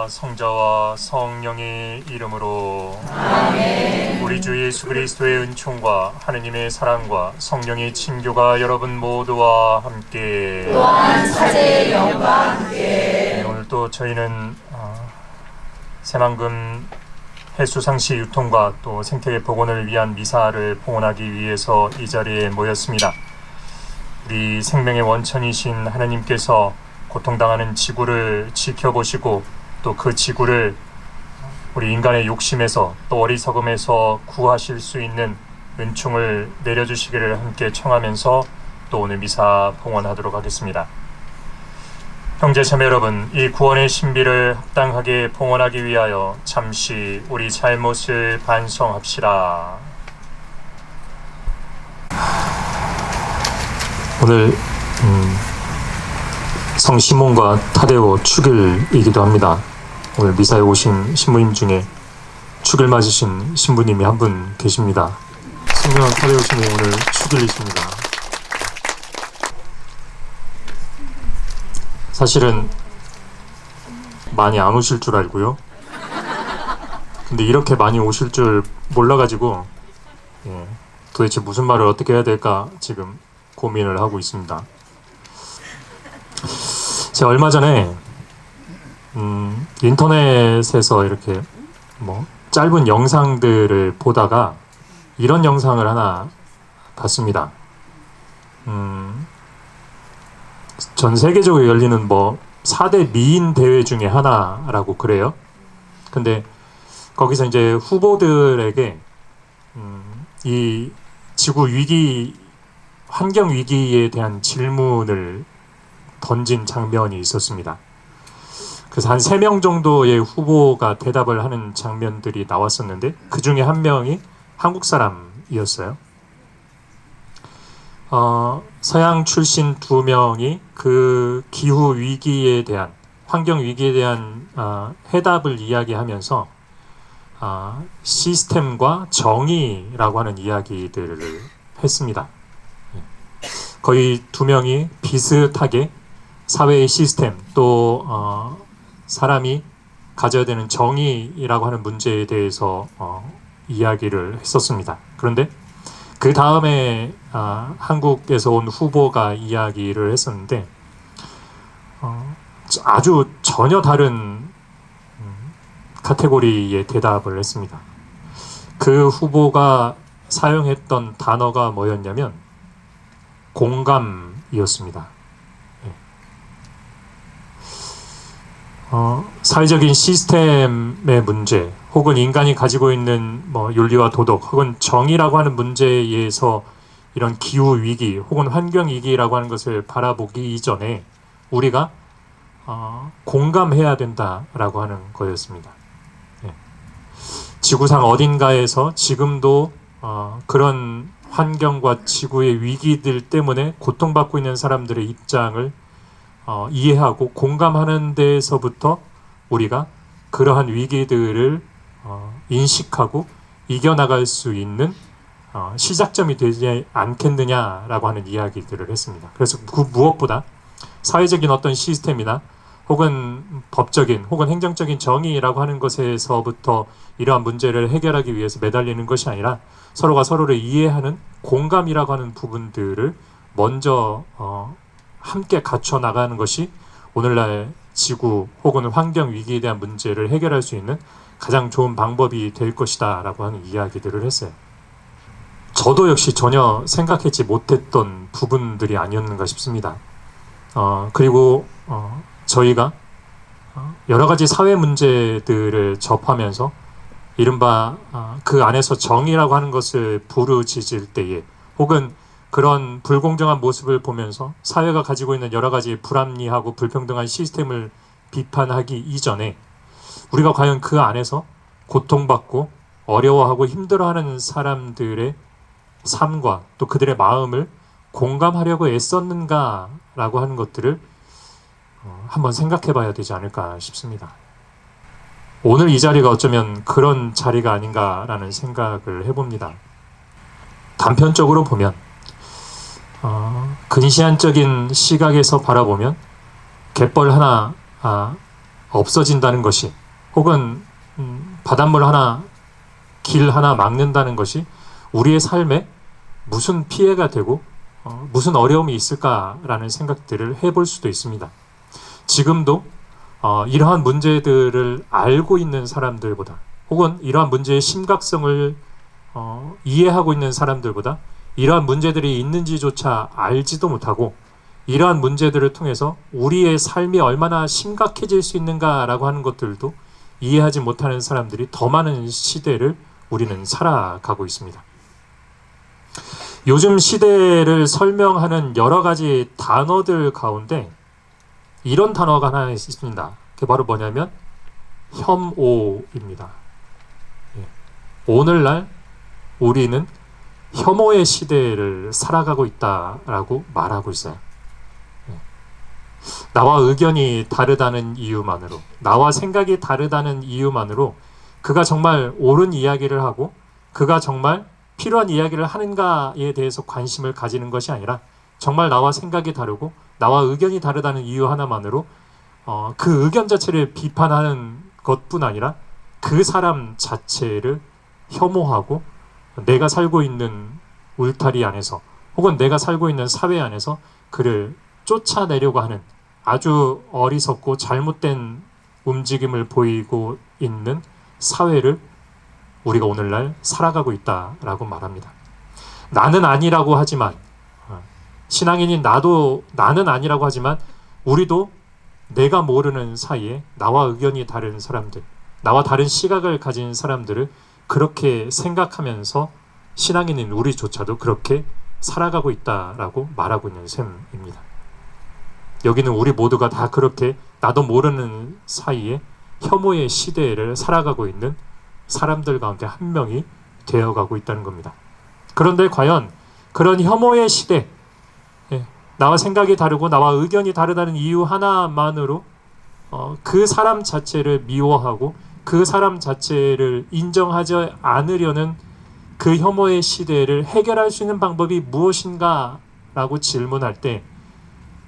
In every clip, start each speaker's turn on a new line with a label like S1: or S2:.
S1: 아버지와 성자와 성령의 이름으로. 우리 주 예수 그리스도의 은총과 하느님의 사랑과 성령의 친교가 여러분 모두와 함께.
S2: 또한 사제의 영과 함께.
S1: 네, 오늘 또 저희는 어, 새만금 해수상시 유통과 또 생태계 복원을 위한 미사를 봉헌하기 위해서 이 자리에 모였습니다. 우리 생명의 원천이신 하나님께서 고통당하는 지구를 지켜보시고 또 그 지구를 우리 인간의 욕심에서 또 어리석음에서 구하실 수 있는 은총을 내려주시기를 함께 청하면서 또 오늘 미사 봉헌하도록 하겠습니다. 형제 자매 여러분, 이 구원의 신비를 합당하게 봉헌하기 위하여 잠시 우리 잘못을 반성합시다. 오늘 음, 성 시몬과 타데오 축일이기도 합니다. 오늘 미사에 오신 신부님 중에 축일 맞으신 신부님이 한 분 계십니다. 신부님 타데오 신부님 오늘 축일이십니다. 사실은 많이 안 오실 줄 알고요. 근데 이렇게 많이 오실 줄 몰라가지고 예, 도대체 무슨 말을 어떻게 해야 될까 지금 고민을 하고 있습니다. 제가 얼마 전에 음, 인터넷에서 이렇게 뭐 짧은 영상들을 보다가 이런 영상을 하나 봤습니다. 음, 전 세계적으로 열리는 뭐 4대 미인 대회 중에 하나라고 그래요. 근데 거기서 이제 후보들에게 음, 이 지구 위기 환경 위기에 대한 질문을 던진 장면이 있었습니다. 그래서 한 세 명 정도의 후보가 대답을 하는 장면들이 나왔었는데 그 중에 한 명이 한국 사람이었어요. 어, 서양 출신 두 명이 그 기후 위기에 대한 환경 위기에 대한 어, 해답을 이야기하면서 어, 시스템과 정의라고 하는 이야기들을 했습니다. 예. 거의 두 명이 비슷하게 사회의 시스템 또 어, 사람이 가져야 되는 정의라고 하는 문제에 대해서 어, 이야기를 했었습니다. 그런데 그 다음에 아, 한국에서 온 후보가 이야기를 했었는데 어, 아주 전혀 다른 음, 카테고리의 대답을 했습니다. 그 후보가 사용했던 단어가 뭐였냐면 공감이었습니다. 어, 사회적인 시스템의 문제 혹은 인간이 가지고 있는 뭐 윤리와 도덕 혹은 정의라고 하는 문제에서 이런 기후 위기 혹은 환경 위기라고 하는 것을 바라보기 이전에 우리가 어, 공감해야 된다라고 하는 거였습니다. 예. 지구상 어딘가에서 지금도 어, 그런 환경과 지구의 위기들 때문에 고통받고 있는 사람들의 입장을 어, 이해하고 공감하는 데서부터 우리가 그러한 위기들을 어, 인식하고 이겨나갈 수 있는 어, 시작점이 되지 않겠느냐라고 하는 이야기들을 했습니다. 그래서 그 무엇보다 사회적인 어떤 시스템이나 혹은 법적인 혹은 행정적인 정의라고 하는 것에서부터 이러한 문제를 해결하기 위해서 매달리는 것이 아니라 서로가 서로를 이해하는 공감이라고 하는 부분들을 먼저 어, 함께 갖춰 나가는 것이 오늘날 지구 혹은 환경 위기에 대한 문제를 해결할 수 있는 가장 좋은 방법이 될 것이다 라고 하는 이야기들을 했어요. 저도 역시 전혀 생각했지 못했던 부분들이 아니었는가 싶습니다. 어, 그리고 어, 저희가 어, 여러 가지 사회 문제들을 접하면서 이른바 어, 그 안에서 정의라고 하는 것을 부르짖을 때에 혹은 그런 불공정한 모습을 보면서 사회가 가지고 있는 여러 가지 불합리하고 불평등한 시스템을 비판하기 이전에 우리가 과연 그 안에서 고통받고 어려워하고 힘들어하는 사람들의 삶과 또 그들의 마음을 공감하려고 애썼는가라고 하는 것들을 어, 한번 생각해 봐야 되지 않을까 싶습니다. 오늘 이 자리가 어쩌면 그런 자리가 아닌가라는 생각을 해봅니다. 단편적으로 보면 어, 근시안적인 시각에서 바라보면 갯벌 하나 아, 없어진다는 것이 혹은 음, 바닷물 하나 길 하나 막는다는 것이 우리의 삶에 무슨 피해가 되고 어, 무슨 어려움이 있을까라는 생각들을 해볼 수도 있습니다. 지금도 어, 이러한 문제들을 알고 있는 사람들보다 혹은 이러한 문제의 심각성을 어, 이해하고 있는 사람들보다 이러한 문제들이 있는지조차 알지도 못하고 이러한 문제들을 통해서 우리의 삶이 얼마나 심각해질 수 있는가라고 하는 것들도 이해하지 못하는 사람들이 더 많은 시대를 우리는 살아가고 있습니다. 요즘 시대를 설명하는 여러 가지 단어들 가운데 이런 단어가 하나 있습니다. 그게 바로 뭐냐면 혐오입니다. 예. 오늘날 우리는 혐오의 시대를 살아가고 있다라고 말하고 있어요. 예. 나와 의견이 다르다는 이유만으로, 나와 생각이 다르다는 이유만으로 그가 정말 옳은 이야기를 하고 그가 정말 필요한 이야기를 하는가에 대해서 관심을 가지는 것이 아니라 정말 나와 생각이 다르고 나와 의견이 다르다는 이유 하나만으로 어, 그 의견 자체를 비판하는 것뿐 아니라 그 사람 자체를 혐오하고 내가 살고 있는 울타리 안에서 혹은 내가 살고 있는 사회 안에서 그를 쫓아내려고 하는 아주 어리석고 잘못된 움직임을 보이고 있는 사회를 우리가 오늘날 살아가고 있다라고 말합니다. 나는 아니라고 하지만 어, 신앙인인 나도 나는 아니라고 하지만 우리도 내가 모르는 사이에 나와 의견이 다른 사람들, 나와 다른 시각을 가진 사람들을 그렇게 생각하면서 신앙인인 우리조차도 그렇게 살아가고 있다라고 말하고 있는 셈입니다. 여기는 우리 모두가 다 그렇게 나도 모르는 사이에 혐오의 시대를 살아가고 있는 사람들 가운데 한 명이 되어가고 있다는 겁니다. 그런데 과연 그런 혐오의 시대, 예, 나와 생각이 다르고 나와 의견이 다르다는 이유 하나만으로 어, 그 사람 자체를 미워하고 그 사람 자체를 인정하지 않으려는 그 혐오의 시대를 해결할 수 있는 방법이 무엇인가 라고 질문할 때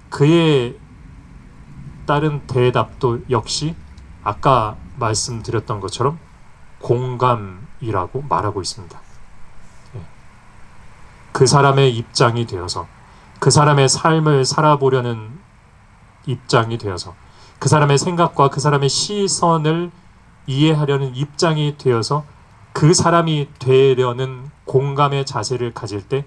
S1: 그의 따른 대답도 역시 아까 말씀드렸던 것처럼 공감이라고 말하고 있습니다. 예. 그 사람의 입장이 되어서 그 사람의 삶을 살아보려는 입장이 되어서 그 사람의 생각과 그 사람의 시선을 이해하려는 입장이 되어서 그 사람이 되려는 공감의 자세를 가질 때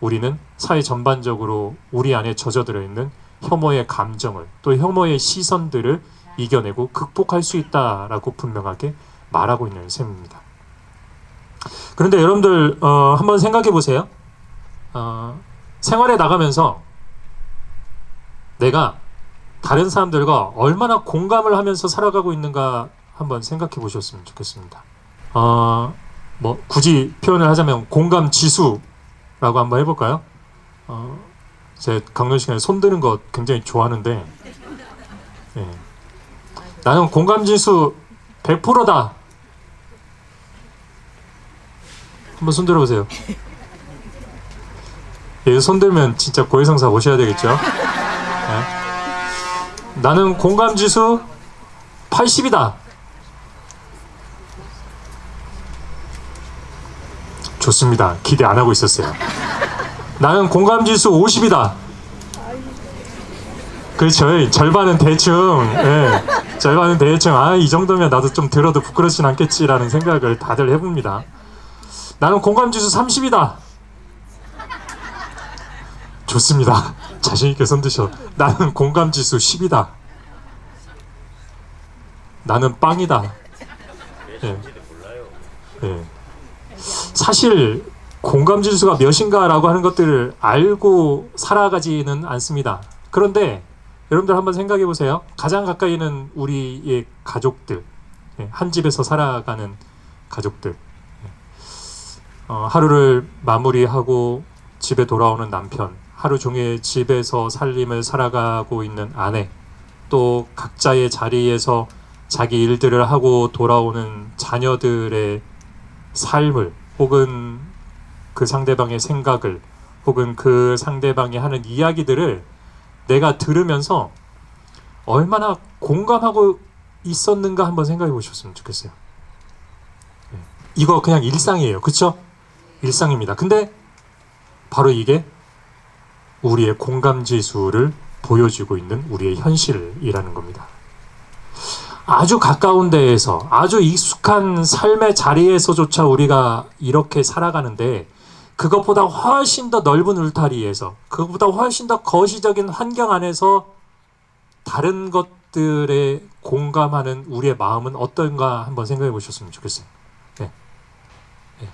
S1: 우리는 사회 전반적으로 우리 안에 젖어들어 있는 혐오의 감정을 또 혐오의 시선들을 이겨내고 극복할 수 있다라고 분명하게 말하고 있는 셈입니다. 그런데 여러분들 어, 한번 생각해 보세요. 어, 생활에 나가면서 내가 다른 사람들과 얼마나 공감을 하면서 살아가고 있는가 한번 생각해 보셨으면 좋겠습니다. 어, 뭐 굳이 표현을 하자면 공감 지수라고 한번 해볼까요? 어, 제 강연 시간에 손 드는 거 굉장히 좋아하는데 예. 나는 공감 지수 100%다. 한번 손 들어보세요. 예, 손 들면 진짜 고해성사 오셔야 되겠죠? 예. 나는 공감 지수 80이다. 좋습니다. 기대 안 하고 있었어요. 나는 공감 지수 50이다. 그렇죠. 절반은 대충, 예, 절반은 대충, 아, 이 정도면 나도 좀 들어도 부끄럽진 않겠지라는 생각을 다들 해봅니다. 나는 공감 지수 30이다. 좋습니다. 자신있게 손드셔. 나는 공감 지수 10이다. 나는 빵이다. 예. 예. 사실 공감 지수가 몇인가라고 하는 것들을 알고 살아가지는 않습니다. 그런데 여러분들 한번 생각해 보세요. 가장 가까이 있는 우리의 가족들, 예, 한 집에서 살아가는 가족들, 예. 어, 하루를 마무리하고 집에 돌아오는 남편, 하루 종일 집에서 살림을 살아가고 있는 아내, 또 각자의 자리에서 자기 일들을 하고 돌아오는 자녀들의 삶을 혹은 그 상대방의 생각을 혹은 그 상대방이 하는 이야기들을 내가 들으면서 얼마나 공감하고 있었는가 한번 생각해 보셨으면 좋겠어요. 예. 이거 그냥 일상이에요. 그쵸? 일상입니다. 근데 바로 이게 우리의 공감 지수를 보여주고 있는 우리의 현실이라는 겁니다. 아주 가까운 데에서 아주 익숙한 삶의 자리에서조차 우리가 이렇게 살아가는데 그것보다 훨씬 더 넓은 울타리에서 그것보다 훨씬 더 거시적인 환경 안에서 다른 것들에 공감하는 우리의 마음은 어떤가 한번 생각해 보셨으면 좋겠어요. 네. 네.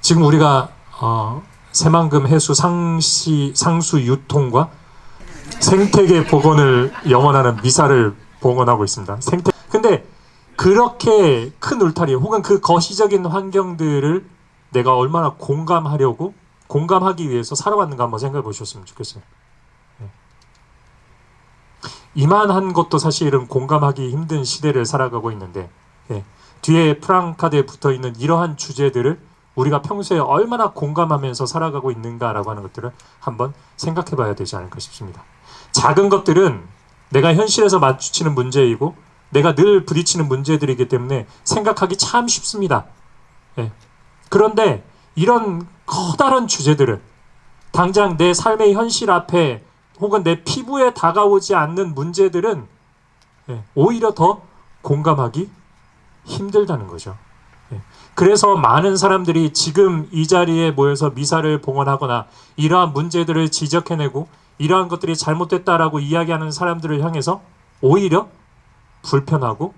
S1: 지금 우리가 어, 새만금 해수 상시 상수 유통과 생태계 복원을 영원하는 미사를 봉헌하고 있습니다. 생태 근데 그렇게 큰 울타리 혹은 그 거시적인 환경들을 내가 얼마나 공감하려고 공감하기 위해서 살아왔는가 한번 생각해 보셨으면 좋겠어요. 네. 이만한 것도 사실은 공감하기 힘든 시대를 살아가고 있는데 예. 뒤에 프랑카드에 붙어 있는 이러한 주제들을 우리가 평소에 얼마나 공감하면서 살아가고 있는가라고 하는 것들을 한번 생각해 봐야 되지 않을까 싶습니다. 작은 것들은 내가 현실에서 마주치는 문제이고 내가 늘 부딪히는 문제들이기 때문에 생각하기 참 쉽습니다. 예. 그런데 이런 커다란 주제들은 당장 내 삶의 현실 앞에 혹은 내 피부에 다가오지 않는 문제들은 예, 오히려 더 공감하기 힘들다는 거죠. 예. 그래서 많은 사람들이 지금 이 자리에 모여서 미사를 봉헌하거나 이러한 문제들을 지적해내고 이러한 것들이 잘못됐다라고 이야기하는 사람들을 향해서 오히려 불편하고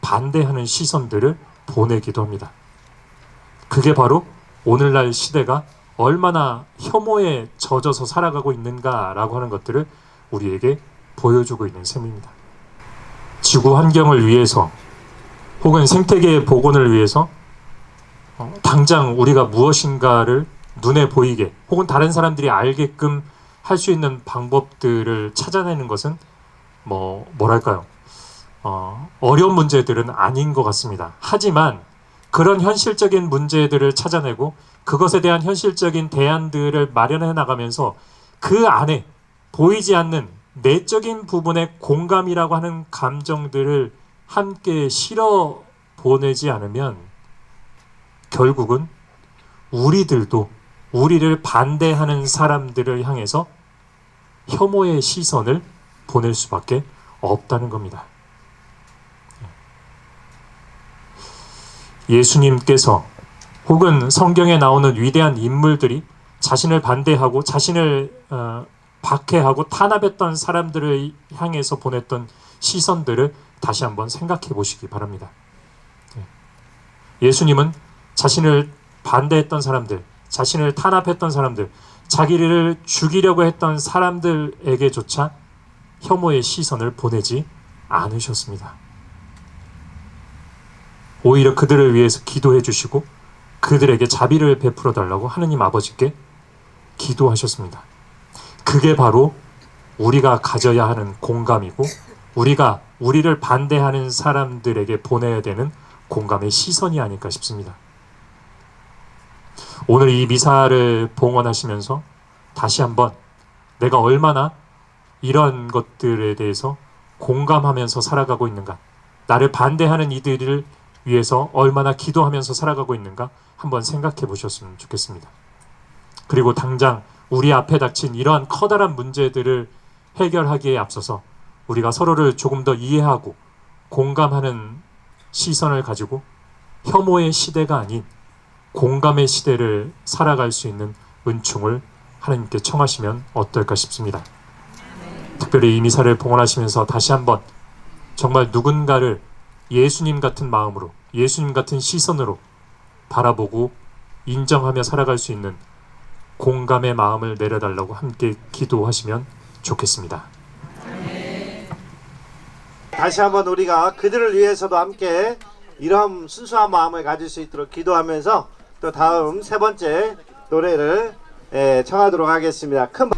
S1: 반대하는 시선들을 보내기도 합니다. 그게 바로 오늘날 시대가 얼마나 혐오에 젖어서 살아가고 있는가라고 하는 것들을 우리에게 보여주고 있는 셈입니다. 지구 환경을 위해서 혹은 생태계의 복원을 위해서 어, 당장 우리가 무엇인가를 눈에 보이게 혹은 다른 사람들이 알게끔 할 수 있는 방법들을 찾아내는 것은 뭐 뭐랄까요 어, 어려운 문제들은 아닌 것 같습니다. 하지만 그런 현실적인 문제들을 찾아내고 그것에 대한 현실적인 대안들을 마련해 나가면서 그 안에 보이지 않는 내적인 부분의 공감이라고 하는 감정들을 함께 실어 보내지 않으면 결국은 우리들도 우리를 반대하는 사람들을 향해서 혐오의 시선을 보낼 수밖에 없다는 겁니다. 예수님께서 혹은 성경에 나오는 위대한 인물들이 자신을 반대하고 자신을 어, 박해하고 탄압했던 사람들을 향해서 보냈던 시선들을 다시 한번 생각해 보시기 바랍니다. 예. 예수님은 자신을 반대했던 사람들, 자신을 탄압했던 사람들, 자기를 죽이려고 했던 사람들에게조차 혐오의 시선을 보내지 않으셨습니다. 오히려 그들을 위해서 기도해 주시고 그들에게 자비를 베풀어 달라고 하느님 아버지께 기도하셨습니다. 그게 바로 우리가 가져야 하는 공감이고 우리가 우리를 반대하는 사람들에게 보내야 되는 공감의 시선이 아닐까 싶습니다. 오늘 이 미사를 봉헌하시면서 다시 한번 내가 얼마나 이런 것들에 대해서 공감하면서 살아가고 있는가, 나를 반대하는 이들을 위해서 얼마나 기도하면서 살아가고 있는가 한번 생각해 보셨으면 좋겠습니다. 그리고 당장 우리 앞에 닥친 이러한 커다란 문제들을 해결하기에 앞서서 우리가 서로를 조금 더 이해하고 공감하는 시선을 가지고 혐오의 시대가 아닌 공감의 시대를 살아갈 수 있는 은총을 하나님께 청하시면 어떨까 싶습니다. 특별히 이 미사를 봉헌하시면서 다시 한번 정말 누군가를 예수님 같은 마음으로 예수님 같은 시선으로 바라보고 인정하며 살아갈 수 있는 공감의 마음을 내려달라고 함께 기도하시면 좋겠습니다.
S3: 다시 한번 우리가 그들을 위해서도 함께 이런 순수한 마음을 가질 수 있도록 기도하면서 또 다음 세 번째 노래를 예, 청하도록 하겠습니다. 큰